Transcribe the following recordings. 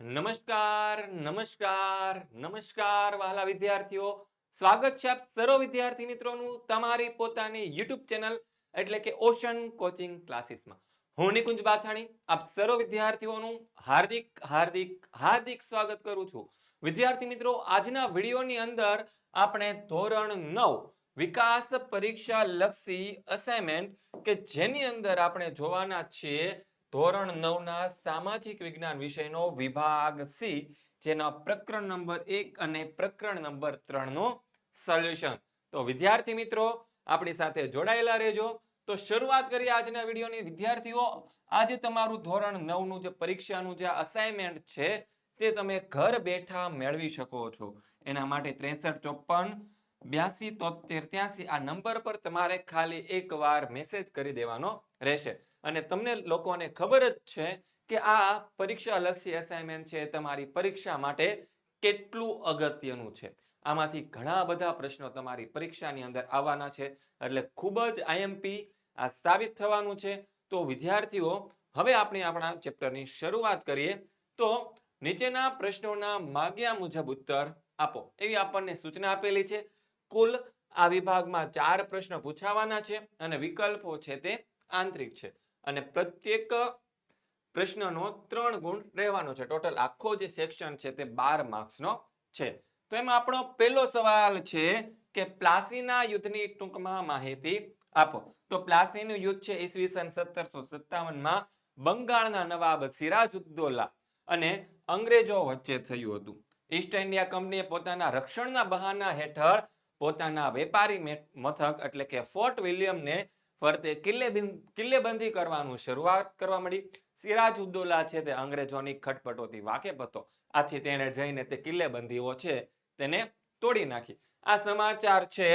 નમસ્કાર નમસ્કાર નમસ્કાર વહાલા વિદ્યાર્થીઓ. સ્વાગત છે આપ સર્વ વિદ્યાર્થી મિત્રોનું તમારી પોતાની યુટ્યુબ ચેનલ એટલે કે ઓશન કોચિંગ ક્લાસીસમાં. હું નિકુંજ બાથાણી, આપ સર્વ વિદ્યાર્થીઓનું હાર્દિક હાર્દિક હાર્દિક સ્વાગત કરું છું. વિદ્યાર્થી મિત્રો, આજના વિડીયોની અંદર આપણે ધોરણ નવ, વિકાસ પરીક્ષા લક્ષી અસાઇનમેન્ટ કે જેની અંદર આપણે જોવાના છીએ ધોરણ નવના સામાજિક વિજ્ઞાન વિષયનો વિભાગ સી, જેના પ્રકરણ નંબર એક અને પ્રકરણ નંબર ત્રણનું સોલ્યુશન તો વિદ્યાર્થી મિત્રો, આપણી સાથે જોડાયેલા રહેજો. તો શરૂઆત કરીએ આજના વિડીયોની. વિદ્યાર્થીઓ, આજે તમારું ધોરણ નવનું જે પરીક્ષાનું જે અસાઇનમેન્ટ છે, તે તમે ઘર બેઠા મેળવી શકો છો. એના માટે ત્રેસઠ, ચોપન, બ્યાસી તોતેર ત્યાસી આ નંબર પર તમારે ખાલી એકવાર મેસેજ કરી દેવાનો રહેશે. અને તમને લોકોને ખબર જ છે કે આ પરીક્ષા લક્ષી અસાઇનમેન્ટ છે, તમારી પરીક્ષા માટે કેટલું અગત્યનું છે. આમાંથી ઘણા બધા પ્રશ્નો તમારી પરીક્ષાની અંદર આવવાના છે. એટલે ખૂબ જ આઈએમપી આ સાબિત થવાનું છે. તો વિદ્યાર્થીઓ, હવે આપણે આપણા ચેપ્ટરની શરૂઆત કરીએ. તો નીચેના પ્રશ્નોના માગ્યા મુજબ ઉત્તર આપો. એવી આપણને સૂચના આપેલી છે. કુલ આ વિભાગમાં ચાર પ્રશ્નો પૂછાવાના છે અને વિકલ્પો છે તે આંતરિક છે. અને પ્રત્યેક પ્રશ્નનો ત્રણ ગુણ રહેવાનો છે. ટોટલ આખો જે સેક્શન છે તે બાર માર્ક્સનો છે. તો એમાં આપણો પહેલો સવાલ છે કે પ્લાસીના યુદ્ધની ટૂંકમાં માહિતી આપો. તો પ્લાસીનું યુદ્ધ છે ઈસવીસન સત્તરસો સત્તાવનમાં બંગાળના નવાબ સિરાજુદ્દોલા અને અંગ્રેજો વચ્ચે થયું હતું. ઈસ્ટ ઇન્ડિયા કંપનીએ પોતાના રક્ષણના બહાના હેઠળ પોતાના વેપારી મથક એટલે કે ફોર્ટ વિલિયમને ફરતે કિલ્લે કિલ્લેબંધી કરવાનું શરૂઆત કરવા મળી. સિરાજ ઉદ્દોલા છે તે અંગ્રેજોની ખટપટોથી વાકેફ હતો. આથી તેણે જઈને તે કિલ્લેબંધીઓ છે તેને તોડી નાખી. આ સમાચાર છે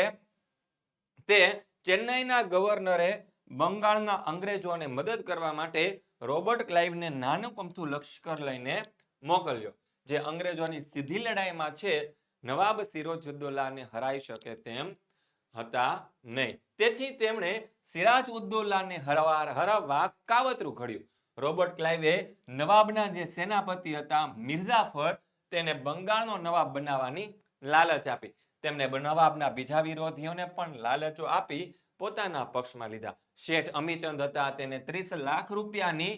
તે ચેન્નઈના ગવર્નરે બંગાળના અંગ્રેજોને મદદ કરવા માટે રોબર્ટ ક્લાઇવને નાનું અમથું લશ્કર લઈને મોકલ્યો, જે અંગ્રેજોની સીધી લડાઈમાં છે. નવાબ સિરોજુદ્દૌલાને હરાઈ શકે તેમ હતા નહીં. તેથી તેમણે સિરાજ ઉદ્દૌલાને હરવા હરાવવા કાવતરું ઘડ્યું રોબર્ટ ક્લાઇવે નવાબના જે સેનાપતિ હતા, મિર્ઝાફર, તેને બંગાળનો નવાબ બનાવવાની લાલચ આપી. તેમને નવાબના બીજા વિરોધીઓને પણ લાલચો આપી પોતાના પક્ષમાં લીધા. શેઠ અમીચંદ હતા, તેને ત્રીસ લાખ રૂપિયાની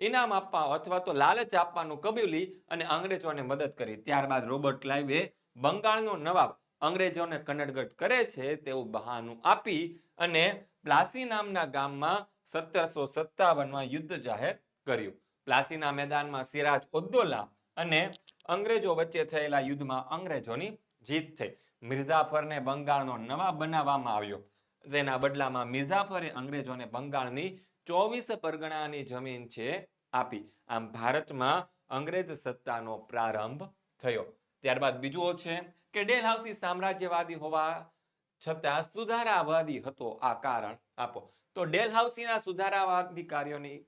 ઇનામ આપવા અથવા તો લાલચ આપવાનું કબૂલી અને અંગ્રેજોને મદદ કરી. ત્યારબાદ રોબર્ટ ક્લાઇવે બંગાળનો નવાબ અંગ્રેજોને કનડગટ કરે છે તેવું બહાનું આપી અને પ્લાસી નામના ગામમાં સત્તરસો સત્તાવનમાં યુદ્ધ જાહેર કર્યું. પ્લાસીના મેદાનમાં સિરાજ ઉદ્દોલા અને અંગ્રેજો વચ્ચે થયેલા યુદ્ધમાં અંગ્રેજોની જીત થઈ. મિર્ઝાફરને બંગાળનો નવાબ બનાવવામાં આવ્યો. તેના બદલામાં મિર્ઝાફરે અંગ્રેજોને બંગાળની ચોવીસ પરગણાની જમીન છે આપી. આમ ભારતમાં અંગ્રેજ સત્તાનો પ્રારંભ થયો. ત્યારબાદ બીજું છે કે ડેલહાઉસી સામ્રાજ્યવાદી હોવા છતાં સુધારાવાદી હતો આ કારણ. આપો. તો ડેલહાઉસીના સુધારાવાદી કાર્યોની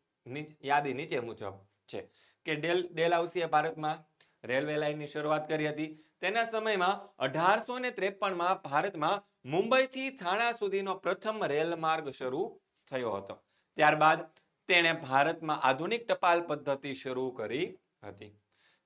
યાદી નીચે મુજબ છે કે ડેલ, ડેલહાઉસીએ ભારતમાં રેલવે લાઇનની શરૂઆત કરી હતી. તેના સમયમાં અઢારસો ને ત્રેપનમાં ભારતમાં મુંબઈથી થાણા સુધીનો પ્રથમ રેલ માર્ગ શરૂ થયો હતો. ત્યારબાદ તેણે ભારતમાં આધુનિક ટપાલ પદ્ધતિ શરૂ કરી હતી.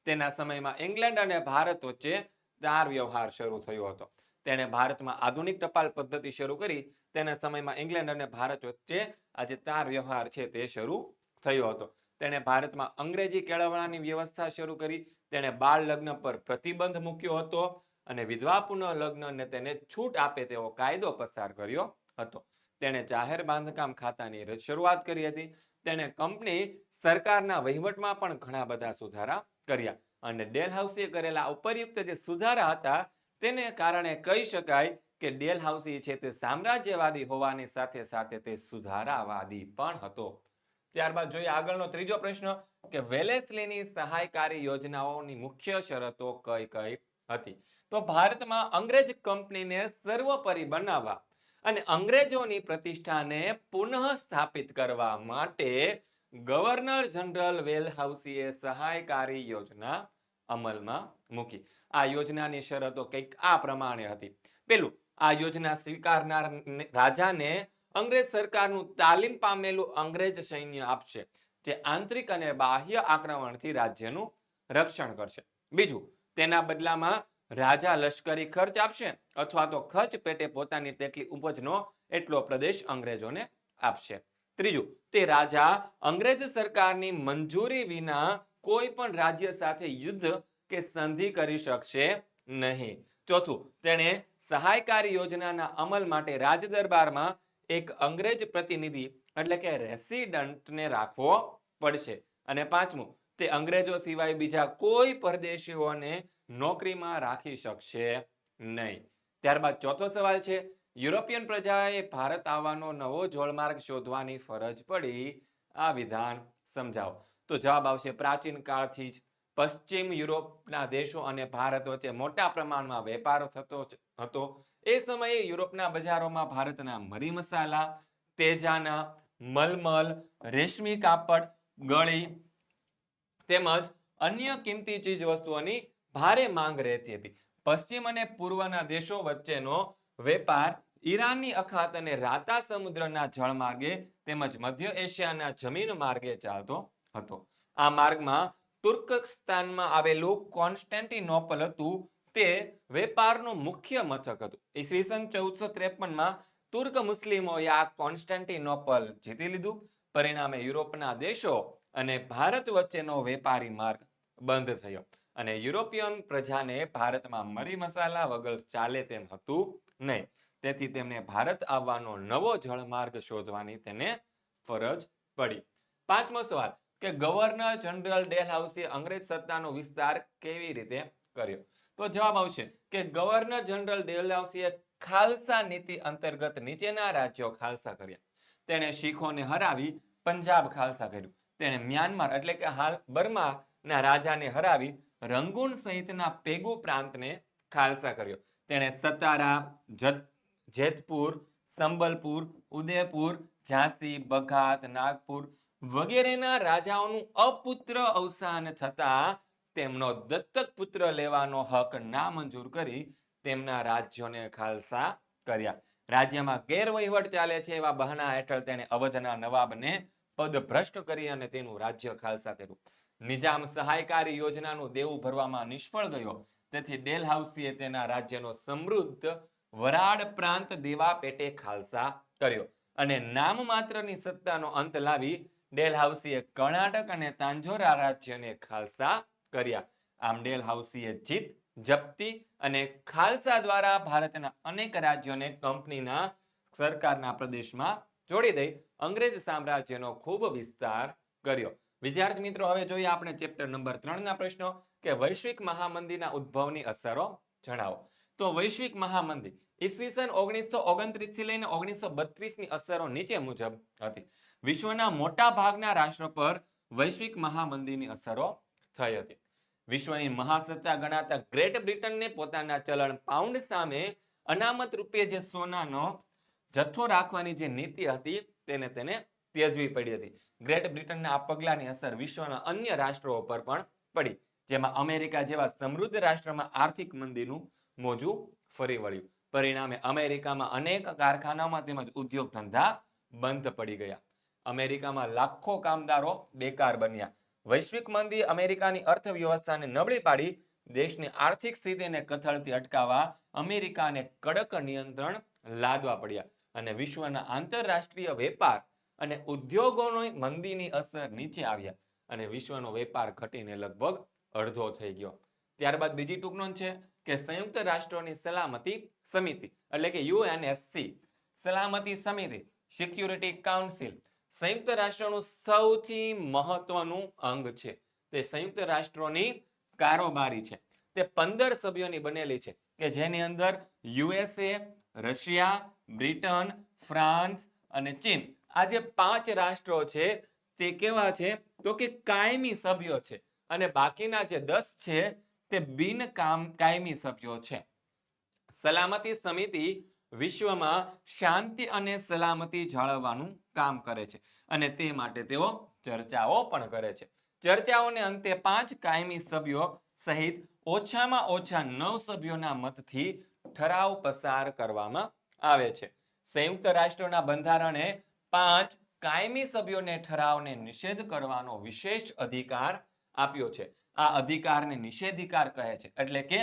તેના સમયમાં ઇંગ્લેન્ડ અને ભારત વચ્ચે તાર વ્યવહાર શરૂ થયો હતો. તેણે ભારતમાં આધુનિક ટપાલ પદ્ધતિ શરૂ કરી. તેના સમયમાં ઇંગ્લેન્ડ અને ભારત વચ્ચે આજે તાર વ્યવહાર છે તે શરૂ થયો હતો. તેણે ભારતમાં અંગ્રેજી કેળવણાની વ્યવસ્થા શરૂ કરી. તેણે બાળ લગ્ન પર પ્રતિબંધ મૂક્યો હતો અને વિધવા લગ્નને તેને છૂટ આપે તેવો કાયદો પસાર કર્યો હતો. તેણે જાહેર બાંધકામ ખાતાની શરૂઆત કરી હતી. તેણે કંપની સરકારના વહીવટમાં પણ ઘણા બધા સુધારા કર્યા અને ડેલહાઉસીએ કરેલા ઉપરયુક્ત જે સુધારા હતા તેને કારણે કહી શકાય કે ડેલહાઉસી છે તે સામ્રાજ્યવાદી હોવાની સાથે સાથે તે સુધારાવાદી પણ હતો. ત્યારબાદ જોઈએ આગળનો ત્રીજો પ્રશ્ન કે વેલેસ્લીની સહાયકારી યોજનાઓની મુખ્ય શરતો કઈ કઈ હતી? તો ભારતમાં અંગ્રેજ કંપનીને સર્વોપરી બનાવવા અને અંગ્રેજોની પ્રતિષ્ઠાને પુનઃ સ્થાપિત કરવા માટે ગવર્નર જનરલ વેલહાઉસીએ સહાયકારી યોજના અમલમાં મૂકી. આ યોજનાની શરતો કંઈક આ પ્રમાણે હતી. પેલું, આ યોજના સ્વીકારનાર રાજાને અંગ્રેજ સરકારનું તાલીમ પામેલું અંગ્રેજ સૈન્ય આપશે, જે આંતરિક અને બાહ્ય આક્રમણથી રાજ્યનું રક્ષણ કરશે. બીજું, તેના બદલામાં રાજા લશ્કરી ખર્ચ આપશે, અથવા તો ખર્ચ પેટે પોતાની તેટલી ઉપજનો એટલો પ્રદેશ અંગ્રેજોને આપશે. ત્રીજું, તે રાજા અંગ્રેજ સરકારની મંજૂરી વિના કોઈ પણ રાજ્ય સાથે યુદ્ધ કે સંધિ કરી શકશે નહીં. ચોથું, તેણે સહાયકારી યોજનાના અમલ માટે રાજદરબારમાં એક અંગ્રેજ પ્રતિનિધિ એટલે કે રેસિડન્ટને રાખવો પડશે. અને પાંચમું, તે અંગ્રેજો સિવાય બીજા કોઈ પરદેશીઓને નોકરીમાં રાખી શકશે નહીં. ત્યારબાદ ચોથો સવાલ છે, યુરોપિયન પ્રજાએ ભારત આવવાનો નવો જોડમાર્ગ શોધવાની ફરજ પડી આ વિધાન. સમજાવો. તો જવાબ આવશે પ્રાચીન કાળથી જ પશ્ચિમ યુરોપના દેશો અને ભારત વચ્ચે મોટા પ્રમાણમાં વેપાર થતો હતો. એ સમયે યુરોપના બજારોમાં ભારતના મરી મસાલા, તેજાના મલમલ, રેશમી કાપડ, ગળી તેમજ અન્ય કિંમતી ચીજ વસ્તુઓની ભારે માંગ રહેતી હતી. પશ્ચિમ અને પૂર્વના દેશો વચ્ચેનો વેપાર ઈરાનની અખાત અને રાતા સમુદ્રના જળમાર્ગે તેમજ મધ્ય એશિયાના જમીન માર્ગે ચાલતો હતો. આ માર્ગમાં તુર્કસ્તાનમાં આવેલું કોન્સ્ટેન્ટિનોપલ હતું તે વેપારનું મુખ્ય મથક હતું. ઈસવીસન ચૌદસો ત્રેપનમાં તુર્ક મુસ્લિમોએ આ કોન્સ્ટેન્ટિનોપલ જીતી લીધું. પરિણામે યુરોપના દેશો અને ભારત વચ્ચેનો વેપારી માર્ગ બંધ થયો અને યુરોપિયન પ્રજાને ભારતમાં મરી મસાલા વગર ચાલે તેમ હતું નહીં. તેથી તેમને ભારત આવવાનો નવો જળમાર્ગ શોધવાની તેને ફરજ પડી. પાંચમો સવાલ કે ગવર્નર જનરલ ડેલહાઉસી અંગ્રેજ સત્તાનો વિસ્તાર કેવી રીતે કર્યો? તો જવાબ આવશે કે ગવર્નર જનરલ ડેલહાઉસીએ ખાલસા નીતિ અંતર્ગત નીચેના રાજ્યો ખાલસા કર્યા. તેણે શીખોને હરાવી, પંજાબ ખાલસા કર્યું. તેણે મ્યાનમાર એટલે કે હાલ બર્માના રાજાને હરાવી, રંગૂન સહિતના પેગુ પ્રાંતને ખાલસા કર્યો. તેણે સતારા જેતપુર, સંબલપુર, ઉદયપુર, ઝાંસી બઘાત નાગપુર વગેરેના રાજાઓનું અપુત્ર અવસાન થતા તેમનો દત્તક પુત્ર લેવાનો હક નામંજૂર કરી તેમના રાજ્યોને ખાલસા કર્યા. રાજ્યમાં ગેરવહીવટ ચાલે છે એવા બહાના હેઠળ તેણે અવધના નવાબને પદભ્રષ્ટ કરી અને તેનું રાજ્ય ખાલસા કર્યું. નિજામ સહાયકારી યોજનાનું દેવું ભરવામાં નિષ્ફળ ગયો. તેથી ડેલહાઉસીએ તેના રાજ્યનો સમૃદ્ધ વરાડ પ્રાંત દેવા પેટે ખાલસા કર્યો. અને નામ માત્રની સત્તાનો અંત લાવી ડેલહાઉસીએ કર્ણાટક અને તાંજોરા રાજ્યને ખાલસા કર્યા. આમ ડેલહાઉસીએ જીત, જપ્તી અને ખાલસા દ્વારા ભારતના અનેક રાજ્યોને કંપનીના સરકારના પ્રદેશમાં જોડી દઈ અંગ્રેજ સામ્રાજ્યનો ખૂબ વિસ્તાર કર્યો. વિદ્યાર્થી મિત્રો, હવે જોઈએ આપણે ચેપ્ટર નંબર ત્રણ ના પ્રશ્નો કે વૈશ્વિક મહામંદીના ઉદ્ભવની અસરો જણાવો. તો વૈશ્વિક મહામંદી ઈસવીસન ઓગણીસો ઓગણત્રીસથી લઈને ઓગણીસો બત્રીસની અસરો નીચે મુજબ હતી. વિશ્વના મોટા ભાગના રાષ્ટ્ર પર વૈશ્વિક મહામંદીની અસરો થઈ હતી. વિશ્વની મહાસત્તા ગણાતા ગ્રેટ બ્રિટનને પોતાના ચલણ પાઉન્ડ સામે અનામત રૂપે જે સોનાનો જથ્થો રાખવાની જે નીતિ હતી તેને તેને ત્યજવી પડી હતી. ગ્રેટ બ્રિટનના આ પગલાની અસર વિશ્વના અન્ય રાષ્ટ્રો પર પણ પડી, જેમાં અમેરિકા જેવા સમૃદ્ધ રાષ્ટ્રમાં આર્થિક મંદીનું મોજું ફરી વળ્યું. પરિણામે અમેરિકામાં અનેક કારખાનામાં તેમજ ઉદ્યોગ ધંધા બંધ પડી ગયા. અમેરિકામાં લાખો કામદારો બેકાર બન્યા. વૈશ્વિક મંદી અમેરિકાની અર્થવ્યવસ્થાને નબળી પાડી, દેશની આર્થિક સ્થિતિને કથળતી અટકાવવા અમેરિકાને કડક નિયંત્રણ લાદવા પડ્યા અને વિશ્વના આંતરરાષ્ટ્રીય વેપાર અને ઉદ્યોગોની મંદીની અસર નીચે આવ્યા અને વિશ્વનો વેપાર ઘટીને લગભગ અડધો થઈ ગયો. ત્યારબાદ બીજી ટૂંક નોંધ છે કે સંયુક્ત રાષ્ટ્રોની સલામતી સમિતિ, એટલે કે યુએનએસસી, સલામતી સમિતિ, સિક્યુરિટી કાઉન્સિલ સંયુક્ત રાષ્ટ્રનું સૌથી મહત્વનું અંગ છે. તે સંયુક્ત રાષ્ટ્રોની કારોબારી છે. તે પંદર સભ્યોની બનેલી છે કે જેની અંદર યુએસએ, રશિયા, બ્રિટન, ફ્રાન્સ અને ચીન. આ જે પાંચ રાષ્ટ્રો છે તે કેવા છે? તો કે કાયમી સભ્યો છે. અને બાકીના જે દસ છે તે બિન કાયમી સભ્યો છે. સલામતી સમિતિ વિશ્વમાં શાંતિ અને સલામતી જાળવવાનું કામ કરે છે અને તે માટે તેઓ ચર્ચાઓ પણ કરે છે. ચર્ચાઓને અંતે પાંચ કાયમી સભ્યો સહિત ઓછામાં ઓછા નવ સભ્યોના મતથી ઠરાવ પસાર કરવામાં આવે છે. સંયુક્ત રાષ્ટ્રોના બંધારણે પાંચ કાયમી સભ્યોને ઠરાવને નિષેધ કરવાનો વિશેષ અધિકાર આપ્યો છે. આ અધિકારને નિષેધિકાર કહે છે એટલે કે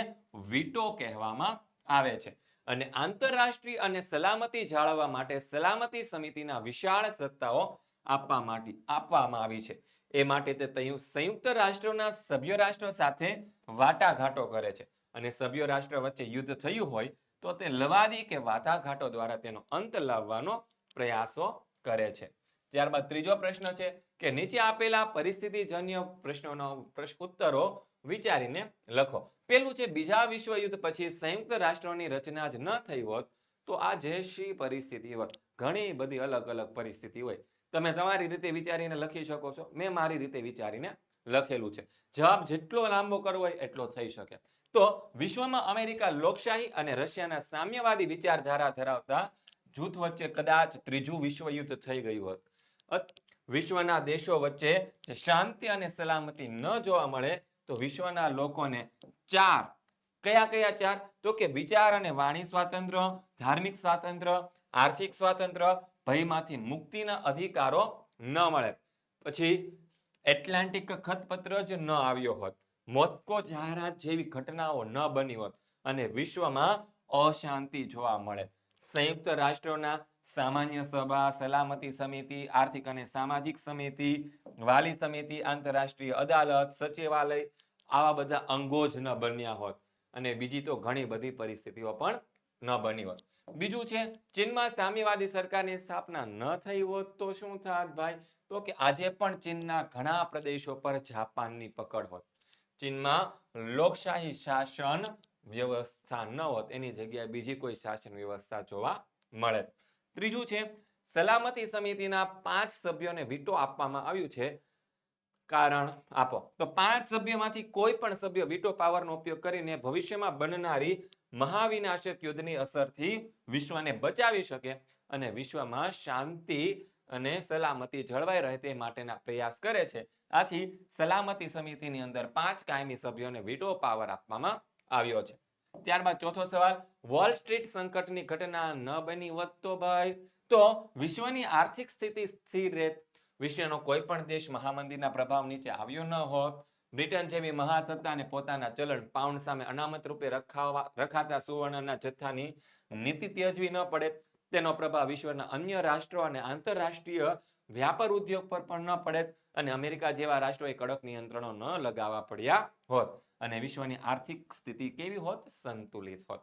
વીટો કહેવામાં આવે છે. અને આંતરરાષ્ટ્રીય અને સલામતી જાળવવા માટે સલામતી સમિતિના વિશાળ સત્તાઓ આપવા માટે, આપવામાં આવી છે. એ માટે તે સંયુક્ત રાષ્ટ્રોના સભ્ય રાષ્ટ્રો સાથે વાટાઘાટો કરે છે. અને સભ્ય રાષ્ટ્ર વચ્ચે યુદ્ધ થયું હોય તો તે લવાદી કે વાટાઘાટો દ્વારા તેનો અંત લાવવાનો પ્રયાસો કરે છે. ત્યારબાદ ત્રીજો પ્રશ્ન છે કે નીચે આપેલા પરિસ્થિતિજન્ય પ્રશ્નોનો પ્રશ્ન- ઉત્તરો વિચારીને લખો. પેલું છે, બીજા વિશ્વયુદ્ધ પછી સંયુક્ત રાષ્ટ્રોની રચના જ ન થઈ હોત તો આજે શી પરિસ્થિતિ હોત. ઘણી બધી અલગ અલગ પરિસ્થિતિ હોય. તમે તમારી રીતે વિચારીને લખી શકો છો. મેં મારી રીતે વિચારીને લખેલું છે. જવાબ જેટલો લાંબો કરવો હોય એટલો થઈ શકે. તો વિશ્વમાં અમેરિકા લોકશાહી અને રશિયાના સામ્યવાદી વિચારધારા ધરાવતા જૂથ વચ્ચે કદાચ ત્રીજું વિશ્વયુદ્ધ થઈ ગયું હોત. વિશ્વના દેશો વચ્ચે શાંતિ અને સલામતી ન જોવા મળે તો વિશ્વના લોકોને ચાર. કયા કયા ચાર? તો કે વિચાર અને વાણી સ્વાતંત્ર્ય, ધાર્મિક સ્વાતંત્ર્ય, આર્થિક સ્વાતંત્ર્ય, ભયમાંથી મુક્તિના અધિકારો ન મળે. પછી એટલાન્ટિક ખતપત્ર જ ન આવ્યો હોત. મોસ્કો જાહેરાત જેવી ઘટનાઓ ન બની હોત અને વિશ્વમાં અશાંતિ જોવા મળે. સંયુક્ત રાષ્ટ્રોના સામાન્ય સભા, સલામતી સમિતિ, આર્થિક અને સામાજિક સમિતિ વાલી સમિતિ, આંતરરાષ્ટ્રીય અદાલત, સચિવાલય આવા બધા અંગો જ ન બન્યા હોત અને બીજી તો ઘણી બધી પરિસ્થિતિઓ પણ ન બની હોત. બીજું છે, ચીનમાં સામ્યવાદી સરકારની સ્થાપના ન થઈ હોત તો શું થાત ભાઈ? તો કે આજે પણ ચીનના ઘણા પ્રદેશો પર જાપાનની પકડ હોત. ચીનમાં લોકશાહી શાસન વ્યવસ્થા ન હોત, એની જગ્યાએ બીજી કોઈ શાસન વ્યવસ્થા જોવા મળે. ત્રીજું છે સલામતી સમિતિના પાંચ સભ્યોને વીટો આપવામાં આવ્યું છે. કારણ આપો. તો પાંચ સભ્યોમાંથી કોઈ પણ સભ્ય વીટો પાવરનો ઉપયોગ કરીને ભવિષ્યમાં બનનારી મહાવિનાશક યુદ્ધની અસરથી વિશ્વને બચાવી શકે અને વિશ્વમાં શાંતિ અને સલામતી જળવાઈ રહે તે માટેના પ્રયાસ કરે છે. આથી સલામતી સમિતિની અંદર પાંચ કાયમી સભ્યોને વીટો પાવર આપવામાં આવ્યો છે. ત્યારબાદ ચોથો સવાલ, વોલ સ્ટ્રીટ સંકટની ઘટના ન બની હોત તો ભાઈ? તો વિશ્વની આર્થિક સ્થિતિ સ્થિર રહેત. વિશ્વનો કોઈ પણ દેશ મહામંદીના પ્રભાવ નીચે આવ્યો ન હોત. બ્રિટન જેવી મહાસત્તાને પોતાના ચલણ પાઉન્ડ સામે અનામત રૂપે રખાવા, રખાતા સુવર્ણના જથ્થાની નીતિ ત્યજવી ન પડે. તેનો પ્રભાવ વિશ્વના અન્ય રાષ્ટ્રો અને આંતરરાષ્ટ્રીય વ્યાપાર ઉદ્યોગ પર પણ ન પડે. અને અમેરિકા જેવા રાષ્ટ્રોએ કડક નિયંત્રણો ન લગાવવા પડ્યા હોત. અને વિશ્વની આર્થિક સ્થિતિ કેવી હોત? સંતુલિત હોત.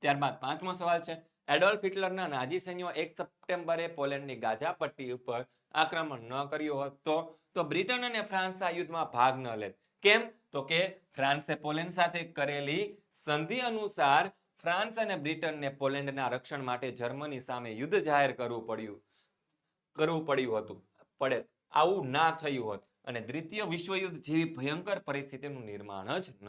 ત્યારબાદ પાંચમો સવાલ છે. એડોલ્ફ હિટલરના નાજી સૈન્યો એક સપ્ટેમ્બરે પોલેન્ડની ગાઝા પટ્ટી ઉપર આક્રમણ ન કર્યું હોત તો? તો બ્રિટન અને ફ્રાન્સ આ યુદ્ધમાં ભાગ ન લેત. કેમ? તો કે ફ્રાન્સે પોલેન્ડ સાથે કરેલી સંધિ અનુસાર ફ્રાન્સ અને બ્રિટનને પોલેન્ડના રક્ષણ માટે જર્મની સામે યુદ્ધ જાહેર કરવું પડ્યું કરવું પડ્યું હતું. પડે. આવું ના થયું હોત. અને દ્વિતીય વિશ્વયુદ્ધ જેવી ભયંકર પરિસ્થિતિનું નિર્માણ જ ન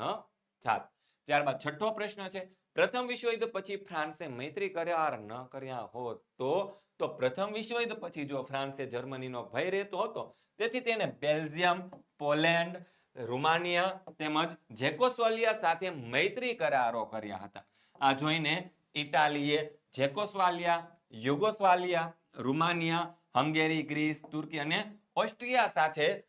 થાત. ત્યારબાદ છઠ્ઠો પ્રશ્ન છે, પ્રથમ વિશ્વયુદ્ધ પછી ફ્રાન્સે મૈત્રી કર્યા ન કર્યા હોત તો? તો પ્રથમ વિશ્વયુદ્ધ પછી જો ફ્રાન્સે જર્મનીનો ભય રહેતો હતો, તેથી તેને બેલ્જિયમ, પોલેન્ડ, રૂમાનિયા તેમજ જેકોસ્વાલિયા સાથે મૈત્રી કરારો કર્યા હતા. આ જોઈને ઇટાલીએ જેકોસ્વાલિયા, યુગોસ્વાલિયા, રૂમાનિયા, હંગેરી, ગ્રીસ, તુર્કી અને ઓસ્ટ્રિયા સાથે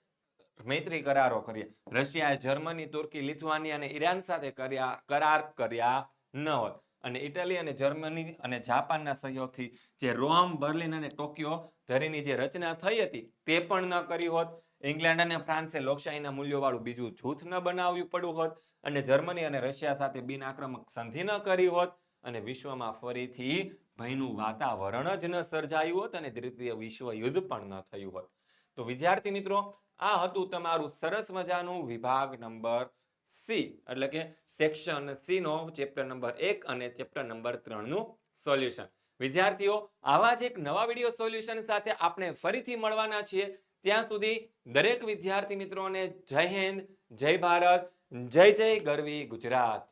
મૈત્રી કરારો કર્યા. રશિયાએ જર્મની, તુર્કી લિથુઆનિયા અને ઈરાન સાથે કર્યા, કરાર કર્યા ન હોત. અને ઇટાલી અને જર્મની અને જાપાનના સહયોગથી જે રોમ, બર્લિન અને ટોક્યો ધરીની જે રચના થઈ હતી તે પણ ન કરી હોત. ઇંગ્લેન્ડ અને ફ્રાન્સે લોકશાહીના મૂલ્યોવાળું બીજું જૂથ ન બનાવ્યું પડ્યું હોત અને જર્મની અને રશિયા સાથે બિન આક્રમક સંધિ ન કરી હોત અને વિશ્વમાં ફરીથી ભયનું વાતાવરણ જ ન સર્જાયું હોત અને દ્વિતીય વિશ્વ યુદ્ધ પણ ન થયું હોત. તો વિદ્યાર્થી મિત્રો આ હતું તમારું સરસ મજાનું વિભાગ નંબર સી. એટલે કે સેક્શન સી નો ચેપ્ટર નંબર એક અને ચેપ્ટર નંબર ત્રણનું સોલ્યુશન વિદ્યાર્થીઓ, આવા જ એક નવા વીડિયો સોલ્યુશન સાથે આપણે ફરીથી મળવાના છીએ. ત્યાં સુધી દરેક વિદ્યાર્થી મિત્રોને જય હિન્દ, જય ભારત, જય જય ગરવી ગુજરાત.